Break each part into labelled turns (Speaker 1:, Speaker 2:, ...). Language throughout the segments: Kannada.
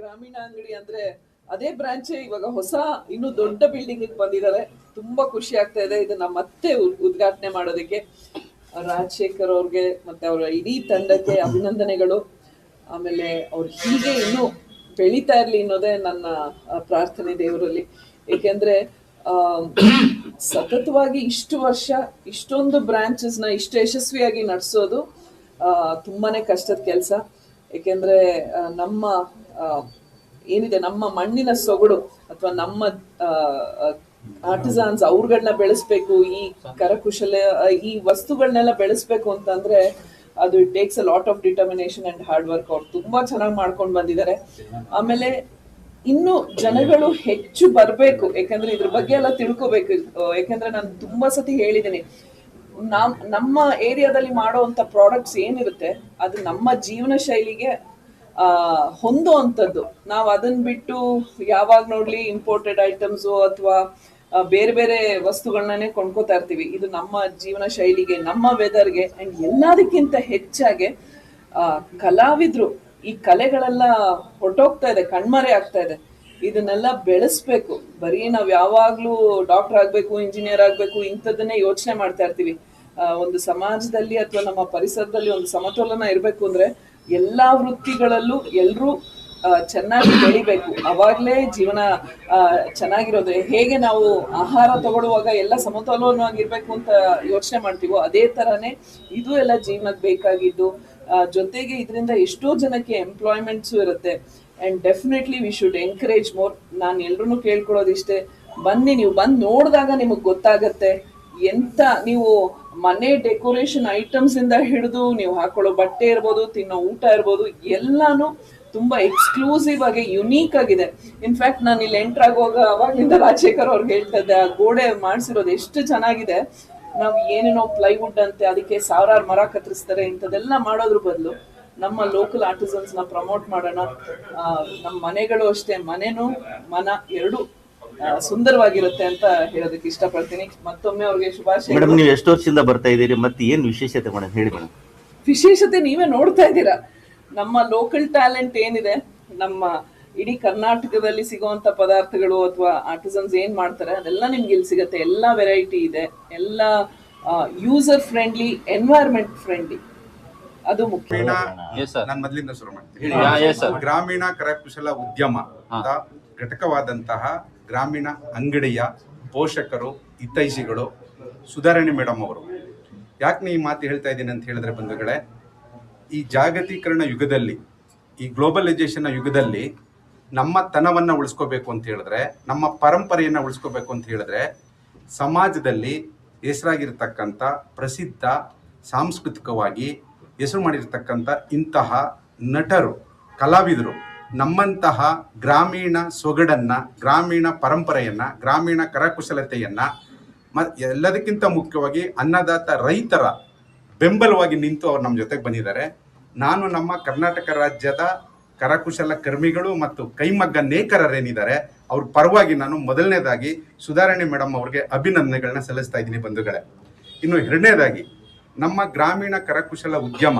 Speaker 1: ಗ್ರಾಮೀಣ ಅಂಗಡಿ ಅಂದ್ರೆ ಅದೇ ಬ್ರಾಂಚ್ ಇವಾಗ ಹೊಸ ಇನ್ನು ದೊಡ್ಡ ಬಿಲ್ಡಿಂಗ್ ಬಂದಿದ್ದಾರೆ ತುಂಬಾ ಖುಷಿ ಆಗ್ತಾ ಇದೆ. ಇದನ್ನ ಮತ್ತೆ ಉದ್- ಉದ್ಘಾಟನೆ ಮಾಡೋದಕ್ಕೆ. ರಾಜಶೇಖರ್ ಅವ್ರಿಗೆ ಮತ್ತೆ ಅವರ ಇಡೀ ತಂಡಕ್ಕೆ ಅಭಿನಂದನೆಗಳು. ಆಮೇಲೆ ಅವ್ರು ಹೀಗೆ ಇನ್ನು ಬೆಳೀತಾ ಇರ್ಲಿ ಅನ್ನೋದೇ ನನ್ನ ಪ್ರಾರ್ಥನೆ ದೇವರಲ್ಲಿ. ಏಕೆಂದ್ರೆ ಸತತವಾಗಿ ಇಷ್ಟು ವರ್ಷ ಇಷ್ಟೊಂದು ಬ್ರಾಂಚಸ್ನ ಇಷ್ಟು ಯಶಸ್ವಿಯಾಗಿ ನಡೆಸೋದು ತುಂಬಾನೇ ಕಷ್ಟದ ಕೆಲಸ. ಏಕೆಂದ್ರೆ ನಮ್ಮ ಏನಿದೆ ನಮ್ಮ ಮಣ್ಣಿನ ಸೊಗಡು ಅಥವಾ ನಮ್ಮ ಆರ್ಟಿಸಾನ್ಸ್ ಅವ್ರಗಳನ್ನ ಬೆಳೆಸ್ಬೇಕು, ಈ ಕರಕುಶಲ, ಈ ವಸ್ತುಗಳನ್ನೆಲ್ಲ ಬೆಳೆಸ್ಬೇಕು ಅಂತಂದ್ರೆ ಅದು it takes a lot of determination and hard work ಅವ್ರು ತುಂಬಾ ಚೆನ್ನಾಗಿ ಮಾಡ್ಕೊಂಡು ಬಂದಿದ್ದಾರೆ. ಆಮೇಲೆ ಇನ್ನು ಜನಗಳು ಹೆಚ್ಚು ಬರಬೇಕು ಯಾಕಂದ್ರೆ ಇದ್ರ ಬಗ್ಗೆ ಎಲ್ಲ ತಿಳ್ಕೊಬೇಕು. ಯಾಕಂದ್ರೆ ನಾನು ತುಂಬಾ ಸತಿ ಹೇಳಿದ್ದೀನಿ ನಮ್, ನಮ್ಮ ಏರಿಯಾದಲ್ಲಿ ಮಾಡುವಂತ ಪ್ರಾಡಕ್ಟ್ಸ್ ಏನಿರುತ್ತೆ, ಅದು ನಮ್ಮ ಜೀವನ ಶೈಲಿಗೆ ಹೊಂದುವಂಥದ್ದು. ನಾವು ಅದನ್ನ ಬಿಟ್ಟು ಯಾವಾಗ ನೋಡ್ಲಿ ಇಂಪೋರ್ಟೆಡ್ ಐಟಮ್ಸ್ ಅಥವಾ ಬೇರೆ ಬೇರೆ ವಸ್ತುಗಳನ್ನೇ ಕೊಂಡ್ಕೋತಾ ಇರ್ತೀವಿ. ಇದು ನಮ್ಮ ಜೀವನ ಶೈಲಿಗೆ, ನಮ್ಮ ವೆದರ್ಗೆ ಅಂಡ್ ಎಲ್ಲದಕ್ಕಿಂತ ಹೆಚ್ಚಾಗಿ ಕಲಾವಿದ್ರು ಈ ಕಲೆಗಳೆಲ್ಲ ಹೊರಟೋಗ್ತಾ ಇದೆ, ಕಣ್ಮರೆ ಆಗ್ತಾ ಇದೆ. ಇದನ್ನೆಲ್ಲ ಬೆಳೆಸ್ಬೇಕು. ಬರೀ ನಾವ್ ಯಾವಾಗ್ಲೂ ಡಾಕ್ಟರ್ ಆಗ್ಬೇಕು ಇಂಜಿನಿಯರ್ ಆಗ್ಬೇಕು, ಇಂಥದ್ದನ್ನೇ ಯೋಚನೆ ಮಾಡ್ತಾ ಇರ್ತೀವಿ. ಒಂದು ಸಮಾಜದಲ್ಲಿ ಅಥವಾ ನಮ್ಮ ಪರಿಸರದಲ್ಲಿ ಒಂದು ಸಮತೋಲನ ಇರಬೇಕು ಅಂದ್ರೆ ಎಲ್ಲಾ ವೃತ್ತಿಗಳಲ್ಲೂ ಎಲ್ಲರೂ ಚೆನ್ನಾಗಿ ಬೆಳಿಬೇಕು. ಅವಾಗಲೇ ಜೀವನ ಚೆನ್ನಾಗಿರೋದು ಹೇಗೆ ನಾವು ಆಹಾರ ತಗೊಳ್ಳುವಾಗ ಎಲ್ಲ ಸಮತೋಲನವಾಗಿರ್ಬೇಕು ಅಂತ ಯೋಚನೆ ಮಾಡ್ತೀವೋ ಅದೇ ತರಾನೇ ಇದು ಎಲ್ಲ ಜೀವನಕ್ಕೆ ಬೇಕಾಗಿದ್ದು. ಜೊತೆಗೆ ಇದರಿಂದ ಎಷ್ಟೋ ಜನಕ್ಕೆ ಎಂಪ್ಲಾಯ್ಮೆಂಟ್ಸು ಇರುತ್ತೆ. And definitely we should encourage more ನಾನು ಎಲ್ರೂ ಕೇಳ್ಕೊಳ್ಳೋದಿಷ್ಟೇ. ಬನ್ನಿ, ನೀವು ಬಂದು ನೋಡಿದಾಗ ನಿಮಗೆ ಗೊತ್ತಾಗತ್ತೆ. ಎಂತ ನೀವು ಮನೆ ಡೆಕೋರೇಷನ್ ಐಟಮ್ಸ್ ಇಂದ ಹಿಡಿದು ನೀವು ಹಾಕೊಳ್ಳೋ ಬಟ್ಟೆ ಇರ್ಬೋದು, ತಿನ್ನೋ ಊಟ ಇರ್ಬೋದು, ಎಲ್ಲಾನು ತುಂಬಾ ಎಕ್ಸ್ಕ್ಲೂಸಿವ್ ಆಗಿ ಯುನೀಕ್ ಆಗಿದೆ. ಇನ್ಫ್ಯಾಕ್ಟ್ ನಾನು ಇಲ್ಲಿ ಎಂಟರ್ ಆಗುವಾಗ ಅವಾಗಿಂದ ರಾಜಶೇಖರ್ ಅವ್ರಿಗೆ ಹೇಳ್ತಾ ಇದ್ದೆ ಆ ಗೋಡೆ ಮಾಡಿಸಿರೋದು ಎಷ್ಟು ಚೆನ್ನಾಗಿದೆ. ನಾವು ಏನೇನೋ ಪ್ಲೈವುಡ್ ಅಂತೆ, ಅದಕ್ಕೆ ಸಾವಿರಾರು ಮರ ಕತ್ತರಿಸ್ತಾರೆ ಇಂಥದೆಲ್ಲ ಮಾಡೋದ್ರ ಬದಲು ನಮ್ಮ ಲೋಕಲ್ ಆರ್ಟಿಸನ್ಸ್ನ ಪ್ರಮೋಟ್ ಮಾಡೋಣ. ನಮ್ಮ ಮನೆಗಳು ಅಷ್ಟೇ, ಮನೆನೂ ಮನ, ಎರಡು. ಸುಂದರವಾಗಿರುತ್ತೆ ಅಂತ ಹೇಳೋದಕ್ಕೆ ಇಷ್ಟಪಡ್ತೀನಿ. ಮತ್ತೊಮ್ಮೆ ಅವ್ರಿಗೆ ಶುಭಾಶಯ
Speaker 2: ಮೇಡಮ್ ನೀವು ಎಷ್ಟು ವರ್ಷದಿಂದ ಬರ್ತಾ ಇದ್ದೀರಿ ಮತ್ತೆ ಏನ್ ವಿಶೇಷತೆ ಮೇಡಮ್? ಹೇಳಿ ಮೇಡಮ್.
Speaker 1: ವಿಶೇಷತೆ ನೀವೇ ನೋಡ್ತಾ ಇದ್ದೀರಾ? ನಮ್ಮ ಲೋಕಲ್ ಟ್ಯಾಲೆಂಟ್ ಏನಿದೆ ನಮ್ಮ ಇಡೀ ಕರ್ನಾಟಕದಲ್ಲಿ ಸಿಗುವಂತ ಪದಾರ್ಥಗಳು ಅಥವಾ ಆರ್ಟಿಸನ್ಸ್ ಏನ್ ಮಾಡ್ತಾರೆ ಅದೆಲ್ಲ ನಿಮ್ಗೆ ಇಲ್ಲಿ ಸಿಗತ್ತೆ. ಎಲ್ಲ ವೆರೈಟಿ ಇದೆ. ಎಲ್ಲ ಯೂಸರ್ ಫ್ರೆಂಡ್ಲಿ ಎನ್ವೈರ್ಮೆಂಟ್ ಫ್ರೆಂಡ್ಲಿ ಅದು ಮುಖ್ಯ.
Speaker 3: ಎಸ್ ಸರ್
Speaker 4: ನಾನು ಮೊದಲಿಂದ ಶುರು ಮಾಡ್ತೀನಿ. ಗ್ರಾಮೀಣ ಕರಕುಶಲ ಉದ್ಯಮ ಅಂತ ಘಟಕವಾದಂತಹ ಗ್ರಾಮೀಣ ಅಂಗಡಿಯ ಪೋಷಕರು, ಹಿತೈಷಿಗಳು, ಸುಧಾರಣೆ ಮೇಡಮ್ ಅವರು. ಯಾಕೆ ಈ ಮಾತು ಹೇಳ್ತಾ ಇದ್ದೀನಿ ಅಂತ ಹೇಳಿದ್ರೆ ಬಂಧುಗಳೇ, ಈ ಜಾಗತೀಕರಣ ಯುಗದಲ್ಲಿ, ಈ ಗ್ಲೋಬಲೈಸೇಷನ್ ಯುಗದಲ್ಲಿ ನಮ್ಮ ತನವನ್ನು ಉಳಿಸ್ಕೋಬೇಕು ಅಂತ ಹೇಳಿದ್ರೆ, ನಮ್ಮ ಪರಂಪರೆಯನ್ನು ಉಳಿಸ್ಕೋಬೇಕು ಅಂತ ಹೇಳಿದ್ರೆ, ಸಮಾಜದಲ್ಲಿ ಹೆಸರಾಗಿರ್ತಕ್ಕಂಥ ಪ್ರಸಿದ್ಧ ಸಾಂಸ್ಕೃತಿಕವಾಗಿ ಹೆಸರು ಮಾಡಿರ್ತಕ್ಕಂಥ ಇಂತಹ ನಟರು, ಕಲಾವಿದರು ನಮ್ಮಂತಹ ಗ್ರಾಮೀಣ ಸೊಗಡನ್ನು, ಗ್ರಾಮೀಣ ಪರಂಪರೆಯನ್ನು, ಗ್ರಾಮೀಣ ಕರಕುಶಲತೆಯನ್ನು, ಮ, ಎಲ್ಲದಕ್ಕಿಂತ ಮುಖ್ಯವಾಗಿ ಅನ್ನದಾತ ರೈತರ ಬೆಂಬಲವಾಗಿ ನಿಂತು ಅವ್ರು ನಮ್ಮ ಜೊತೆಗೆ ಬಂದಿದ್ದಾರೆ. ನಾನು ನಮ್ಮ ಕರ್ನಾಟಕ ರಾಜ್ಯದ ಕರಕುಶಲ ಕರ್ಮಿಗಳು ಮತ್ತು ಕೈಮಗ್ಗ ನೇಕರರೇನಿದ್ದಾರೆ, ಅವ್ರ ಪರವಾಗಿ ನಾನು ಮೊದಲನೇದಾಗಿ ಸುಧಾರಣೆ ಮೇಡಮ್ ಅವ್ರಿಗೆ ಅಭಿನಂದನೆಗಳನ್ನ ಸಲ್ಲಿಸ್ತಾ ಇದ್ದೀನಿ ಬಂಧುಗಳೇ. ಇನ್ನು ಎರಡನೇದಾಗಿ, ನಮ್ಮ ಗ್ರಾಮೀಣ ಕರಕುಶಲ ಉದ್ಯಮ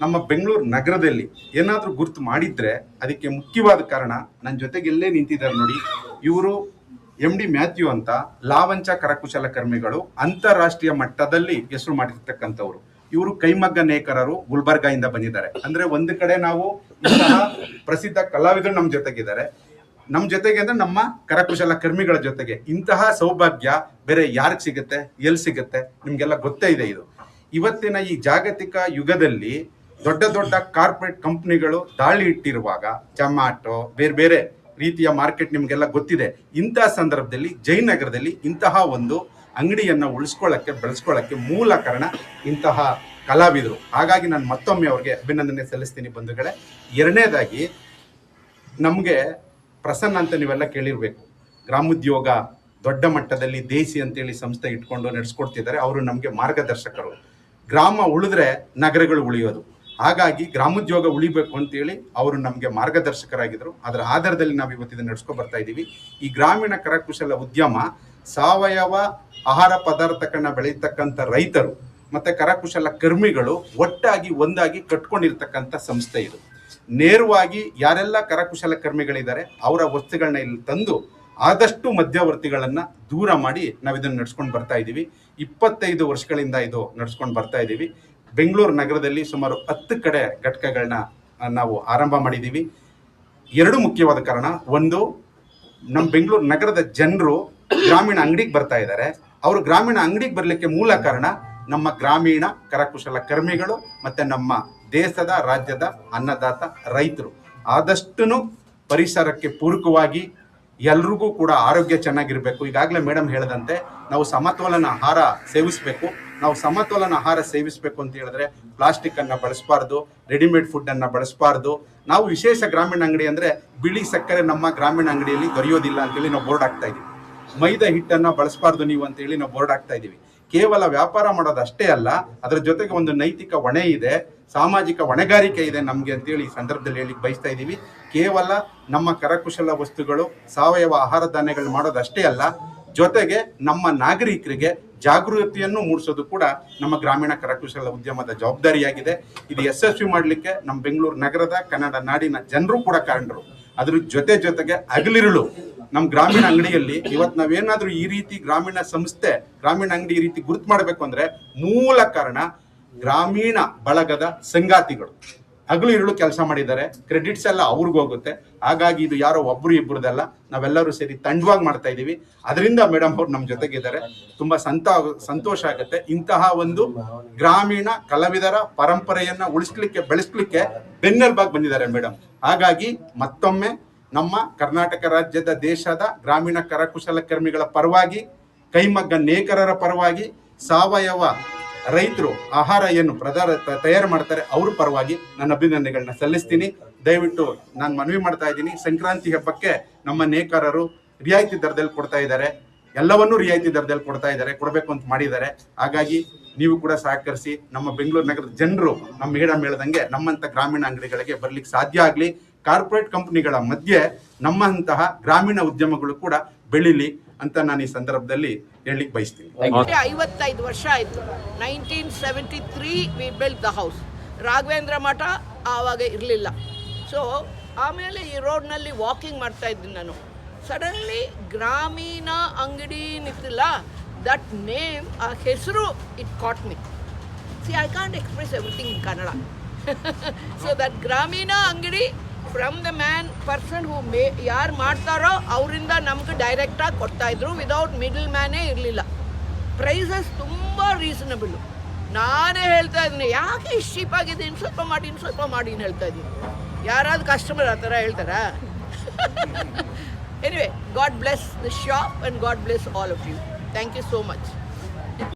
Speaker 4: ನಮ್ಮ ಬೆಂಗಳೂರು ನಗರದಲ್ಲಿ ಏನಾದರೂ ಗುರ್ತು ಮಾಡಿದ್ರೆ ಅದಕ್ಕೆ ಮುಖ್ಯವಾದ ಕಾರಣ ನನ್ನ ಜೊತೆಗೆ ಎಲ್ಲೇ ನಿಂತಿದ್ದಾರೆ ನೋಡಿ. ಇವರು ಎಂ ಡಿ ಮ್ಯಾಥ್ಯೂ ಅಂತ ಲಾವಂಚ ಕರಕುಶಲ ಕರ್ಮಿಗಳು ಅಂತಾರಾಷ್ಟ್ರೀಯ ಮಟ್ಟದಲ್ಲಿ ಹೆಸರು ಮಾಡಿರ್ತಕ್ಕಂಥವ್ರು. ಇವರು ಕೈಮಗ್ಗ ನೇಕರರು ಗುಲ್ಬರ್ಗಾಯಿಂದ ಬಂದಿದ್ದಾರೆ. ಅಂದ್ರೆ ಒಂದು ಕಡೆ ನಾವು ಇಂತಹ ಪ್ರಸಿದ್ಧ ಕಲಾವಿದರು ನಮ್ಮ ಜೊತೆಗಿದ್ದಾರೆ. ನಮ್ಮ ಜೊತೆಗೆ ಅಂದ್ರೆ ನಮ್ಮ ಕರಕುಶಲ ಕರ್ಮಿಗಳ ಜೊತೆಗೆ ಇಂತಹ ಸೌಭಾಗ್ಯ ಬೇರೆ ಯಾರಿಗೆ ಸಿಗುತ್ತೆ ಎಲ್ಲಿ ಸಿಗುತ್ತೆ? ನಿಮ್ಗೆಲ್ಲ ಗೊತ್ತೇ ಇದೆ ಇದು. ಇವತ್ತಿನ ಈ ಜಾಗತಿಕ ಯುಗದಲ್ಲಿ ದೊಡ್ಡ ದೊಡ್ಡ ಕಾರ್ಪೊರೇಟ್ ಕಂಪ್ನಿಗಳು ದಾಳಿ ಇಟ್ಟಿರುವಾಗ ಜಮಾಟೊ ಬೇರೆ ಬೇರೆ ರೀತಿಯ ಮಾರ್ಕೆಟ್ ನಿಮಗೆಲ್ಲ ಗೊತ್ತಿದೆ. ಇಂತಹ ಸಂದರ್ಭದಲ್ಲಿ ಜಯನಗರದಲ್ಲಿ ಇಂತಹ ಒಂದು ಅಂಗಡಿಯನ್ನ ಉಳಿಸ್ಕೊಳ್ಳಕ್ಕೆ, ಬೆಳೆಸ್ಕೊಳ್ಳಕ್ಕೆ ಮೂಲ ಕಾರಣ ಇಂತಹ ಕಲಾವಿದರು. ಹಾಗಾಗಿ ನಾನು ಮತ್ತೊಮ್ಮೆ ಅವ್ರಿಗೆ ಅಭಿನಂದನೆ ಸಲ್ಲಿಸ್ತೀನಿ ಬಂಧುಗಳೇ. ಎರಡನೇದಾಗಿ, ನಮಗೆ ಪ್ರಸನ್ನ ಅಂತ ನೀವೆಲ್ಲ ಕೇಳಿರ್ಬೇಕು. ಗ್ರಾಮೋದ್ಯೋಗ ದೊಡ್ಡ ಮಟ್ಟದಲ್ಲಿ ದೇಸಿ ಅಂತೇಳಿ ಸಂಸ್ಥೆ ಇಟ್ಕೊಂಡು ನಡೆಸ್ಕೊಡ್ತಿದ್ದಾರೆ. ಅವರು ನಮಗೆ ಮಾರ್ಗದರ್ಶಕರು. ಗ್ರಾಮ ಉಳಿದ್ರೆ ನಗರಗಳು ಉಳಿಯೋದು. ಹಾಗಾಗಿ ಗ್ರಾಮೋದ್ಯೋಗ ಉಳಿಬೇಕು ಅಂತೇಳಿ ಅವರು ನಮಗೆ ಮಾರ್ಗದರ್ಶಕರಾಗಿದ್ದರು ಅದರ ಆಧಾರದಲ್ಲಿ ನಾವು ಇವತ್ತಿದ ನಡೆಸ್ಕೊಂಡು ಬರ್ತಾ ಇದ್ದೀವಿ ಈ ಗ್ರಾಮೀಣ ಕರಕುಶಲ ಉದ್ಯಮ ಸಾವಯವ ಆಹಾರ ಪದಾರ್ಥಗಳನ್ನ ಬೆಳೀತಕ್ಕಂಥ ರೈತರು ಮತ್ತು ಕರಕುಶಲ ಕರ್ಮಿಗಳು ಒಟ್ಟಾಗಿ ಒಂದಾಗಿ ಕಟ್ಕೊಂಡಿರ್ತಕ್ಕಂಥ ಸಂಸ್ಥೆ ಇದು. ನೇರವಾಗಿ ಯಾರೆಲ್ಲ ಕರಕುಶಲ ಕರ್ಮಿಗಳಿದ್ದಾರೆ ಅವರ ವಸ್ತುಗಳನ್ನ ಇಲ್ಲಿ ತಂದು ಆದಷ್ಟು ಮಧ್ಯವರ್ತಿಗಳನ್ನು ದೂರ ಮಾಡಿ ನಾವು ಇದನ್ನ ನಡ್ಸ್ಕೊಂಡು ಬರ್ತಾ ಇದ್ದೀವಿ ಇಪ್ಪತ್ತೈದು ವರ್ಷಗಳಿಂದ ಇದು ನಡ್ಸ್ಕೊಂಡು ಬರ್ತಾ ಇದ್ದೀವಿ ಬೆಂಗಳೂರು ನಗರದಲ್ಲಿ ಸುಮಾರು ಹತ್ತು ಕಡೆ ಘಟಕಗಳನ್ನ ನಾವು ಆರಂಭ ಮಾಡಿದ್ದೀವಿ ಎರಡು ಮುಖ್ಯವಾದ ಕಾರಣ, ಒಂದು, ನಮ್ಮ ಬೆಂಗಳೂರು ನಗರದ ಜನರು ಗ್ರಾಮೀಣ ಅಂಗಡಿಗೆ ಬರ್ತಾ ಇದ್ದಾರೆ. ಅವರು ಗ್ರಾಮೀಣ ಅಂಗಡಿಗೆ ಬರಲಿಕ್ಕೆ ಮೂಲ ಕಾರಣ ನಮ್ಮ ಗ್ರಾಮೀಣ ಕರಕುಶಲ ಕರ್ಮಿಗಳು ಮತ್ತು ನಮ್ಮ ದೇಶದ, ರಾಜ್ಯದ ಅನ್ನದಾತ ರೈತರು. ಆದಷ್ಟು ಪರಿಸರಕ್ಕೆ ಪೂರಕವಾಗಿ ಎಲ್ರಿಗೂ ಕೂಡ ಆರೋಗ್ಯ ಚೆನ್ನಾಗಿರಬೇಕು. ಈಗಾಗಲೇ ಮೇಡಮ್ ಹೇಳಿದಂತೆ ನಾವು ಸಮತೋಲನ ಆಹಾರ ಸೇವಿಸಬೇಕು. ನಾವು ಸಮತೋಲನ ಆಹಾರ ಸೇವಿಸಬೇಕು ಅಂತ ಹೇಳಿದ್ರೆ ಪ್ಲಾಸ್ಟಿಕ್ ಅನ್ನ ಬಳಸಬಾರ್ದು ರೆಡಿಮೇಡ್ ಫುಡ್ ಅನ್ನ ಬಳಸಬಾರ್ದು. ನಾವು ವಿಶೇಷ ಗ್ರಾಮೀಣ ಅಂಗಡಿ ಅಂದ್ರೆ ಬಿಳಿ ಸಕ್ಕರೆ ನಮ್ಮ ಗ್ರಾಮೀಣ ಅಂಗಡಿಯಲ್ಲಿ ದೊರೆಯೋದಿಲ್ಲ ಅಂತೇಳಿ ನಾವು ಬೋರ್ಡ್ ಹಾಕ್ತಾ ಇದೀವಿ. ಮೈದಾ ಹಿಟ್ಟನ್ನ ಬಳಸಬಾರ್ದು ನೀವು ಅಂತ ಹೇಳಿ ನಾವು ಬೋರ್ಡ್ ಹಾಕ್ತಾ ಇದೀವಿ. ಕೇವಲ ವ್ಯಾಪಾರ ಮಾಡೋದು ಅಷ್ಟೇ ಅಲ್ಲ, ಅದರ ಜೊತೆಗೆ ಒಂದು ನೈತಿಕ ಹೊಣೆ ಇದೆ. ಸಾಮಾಜಿಕ ಹೊಣೆಗಾರಿಕೆ ಇದೆ ನಮಗೆ ಅಂತೇಳಿ ಈ ಸಂದರ್ಭದಲ್ಲಿ ಹೇಳಿ ಬಯಸ್ತಾ ಇದ್ದೀವಿ. ಕೇವಲ ನಮ್ಮ ಕರಕುಶಲ ವಸ್ತುಗಳು, ಸಾವಯವ ಆಹಾರ ಧಾನ್ಯಗಳು ಮಾಡೋದಷ್ಟೇ ಅಲ್ಲ, ಜೊತೆಗೆ ನಮ್ಮ ನಾಗರಿಕರಿಗೆ ಜಾಗೃತಿಯನ್ನು ಮೂಡಿಸೋದು ಕೂಡ ನಮ್ಮ ಗ್ರಾಮೀಣ ಕರಕುಶಲ ಉದ್ಯಮದ ಜವಾಬ್ದಾರಿಯಾಗಿದೆ. ಇದು ಯಶಸ್ವಿ ಮಾಡಲಿಕ್ಕೆ ನಮ್ಮ ಬೆಂಗಳೂರು ನಗರದ ಕನ್ನಡ ನಾಡಿನ ಜನರು ಕೂಡ ಕಾರಣರು. ಅದ್ರ ಜೊತೆ ಜೊತೆಗೆ ಅಗಲಿರುಳು ನಮ್ಮ ಗ್ರಾಮೀಣ ಅಂಗಡಿಯಲ್ಲಿ ಇವತ್ತು ನಾವೇನಾದರೂ ಈ ರೀತಿ ಗ್ರಾಮೀಣ ಸಂಸ್ಥೆ, ಗ್ರಾಮೀಣ ಅಂಗಡಿ ಈ ರೀತಿ ಗುರುತು ಮಾಡಬೇಕು ಅಂದ್ರೆ ಮೂಲ ಕಾರಣ ಗ್ರಾಮೀಣ ಬಳಗದ ಸಂಗಾತಿಗಳು. ಹಗಲು ಇರುಳು ಕೆಲಸ ಮಾಡಿದ್ದಾರೆ. ಕ್ರೆಡಿಟ್ಸ್ ಎಲ್ಲ ಅವ್ರಿಗೆ ಹೋಗುತ್ತೆ. ಹಾಗಾಗಿ ಇದು ಯಾರೋ ಒಬ್ರು ಇಬ್ಬರದಲ್ಲ ನಾವೆಲ್ಲರೂ ಸೇರಿ ತಂಡವಾಗಿ ಮಾಡ್ತಾ ಇದ್ದೀವಿ ಅದರಿಂದ ಮೇಡಮ್ ಅವ್ರು ನಮ್ಮ ಜೊತೆಗಿದ್ದಾರೆ. ತುಂಬ ಸಂತ, ಸಂತೋಷ ಆಗುತ್ತೆ. ಇಂತಹ ಒಂದು ಗ್ರಾಮೀಣ ಕಲಾವಿದರ ಪರಂಪರೆಯನ್ನ ಉಳಿಸ್ಲಿಕ್ಕೆ, ಬೆಳೆಸ್ಲಿಕ್ಕೆ ಬೆನ್ನೆಲ್ಬಾಗಿ ಬಂದಿದ್ದಾರೆ ಮೇಡಮ್ ಹಾಗಾಗಿ ಮತ್ತೊಮ್ಮೆ ನಮ್ಮ ಕರ್ನಾಟಕ ರಾಜ್ಯದ ದೇಶದ ಗ್ರಾಮೀಣ ಕರಕುಶಲಕರ್ಮಿಗಳ ಪರವಾಗಿ, ಕೈಮಗ್ಗ ನೇಕರರ ಪರವಾಗಿ, ಸಾವಯವ ರೈತರು ಆಹಾರ ಏನು ತ- ತಯಾರು ಮಾಡ್ತಾರೆ, ಅವ್ರ ಪರವಾಗಿ ನನ್ನ ಅಭಿನಂದನೆಗಳನ್ನ ಸಲ್ಲಿಸ್ತೀನಿ. ದಯವಿಟ್ಟು ನಾನು ಮನವಿ ಮಾಡ್ತಾ ಇದ್ದೀನಿ. ಸಂಕ್ರಾಂತಿ ಹಬ್ಬಕ್ಕೆ ನಮ್ಮ ನೇಕಾರರು ರಿಯಾಯಿತಿ ದರದಲ್ಲಿ ಕೊಡ್ತಾ ಇದ್ದಾರೆ. ಎಲ್ಲವನ್ನೂ ರಿಯಾಯಿತಿ ದರದಲ್ಲಿ ಕೊಡ್ತಾ ಇದ್ದಾರೆ, ಕೊಡಬೇಕು ಅಂತ ಮಾಡಿದ್ದಾರೆ. ಹಾಗಾಗಿ ನೀವು ಕೂಡ ಸಹಕರಿಸಿ ನಮ್ಮ ಬೆಂಗಳೂರು ನಗರದ ಜನರು ನಮ್ಮ ಮೇಡಮ್ ಹೇಳ್ದಂಗೆ ನಮ್ಮಂಥ ಗ್ರಾಮೀಣ ಅಂಗಡಿಗಳಿಗೆ ಬರ್ಲಿಕ್ಕೆ ಸಾಧ್ಯ ಆಗಲಿ. ಕಾರ್ಪೊರೇಟ್ ಕಂಪ್ನಿಗಳ ಮಧ್ಯೆ ನಮ್ಮಂತಹ ಗ್ರಾಮೀಣ ಉದ್ಯಮಗಳು ಕೂಡ ಬೆಳಿಲಿ ಅಂತ ನಾನು ಈ ಸಂದರ್ಭದಲ್ಲಿ ಹೇಳಲಿಕ್ಕೆ ಬಯಸ್ತೀನಿ.
Speaker 3: ಐವತ್ತೈದು ವರ್ಷ ಆಯಿತು. Nineteen seventy three we build the house. Raghavendra ಮಠ ಆವಾಗ ಇರಲಿಲ್ಲ. ಸೊ ಆಮೇಲೆ ಈ ರೋಡ್ನಲ್ಲಿ ವಾಕಿಂಗ್ ಮಾಡ್ತಾ ಇದ್ದೀನಿ ನಾನು. ಸಡನ್ಲಿ ಗ್ರಾಮೀಣ ಅಂಗಡಿ ನಿಂತಿಲ್ಲ. ದಟ್ ನೇಮ್ ಆ ಹೆಸರು it caught me see I can't express everything in Kannada so that ಗ್ರಾಮೀಣ ಅಂಗಡಿ from the man person who may ಯಾರು ಮಾಡ್ತಾರೋ ಅವರಿಂದ ನಮ್ಗೆ ಡೈರೆಕ್ಟಾಗಿ ಕೊಡ್ತಾಯಿದ್ರು ವಿದೌಟ್ ಮಿಡಲ್ ಮ್ಯಾನೇ ಇರಲಿಲ್ಲ. ಪ್ರೈಸಸ್ ತುಂಬ ರೀಸನಬಲ್ಲು ನಾನೇ ಹೇಳ್ತಾ ಇದ್ದೀನಿ, ಯಾಕೆ ಇಷ್ಟು ಚೀಪ್ ಆಗಿದೆ? ಇನ್ನು ಸ್ವಲ್ಪ ಮಾಡಿ ಸ್ವಲ್ಪ ಮಾಡಿ ಹೇಳ್ತಾ ಇದ್ದೀನಿ. ಯಾರಾದ್ರೂ ಕಸ್ಟಮರ್ ಆ ಥರ ಹೇಳ್ತಾರಾ? Anyway God bless the shop and God bless all of you thank you so much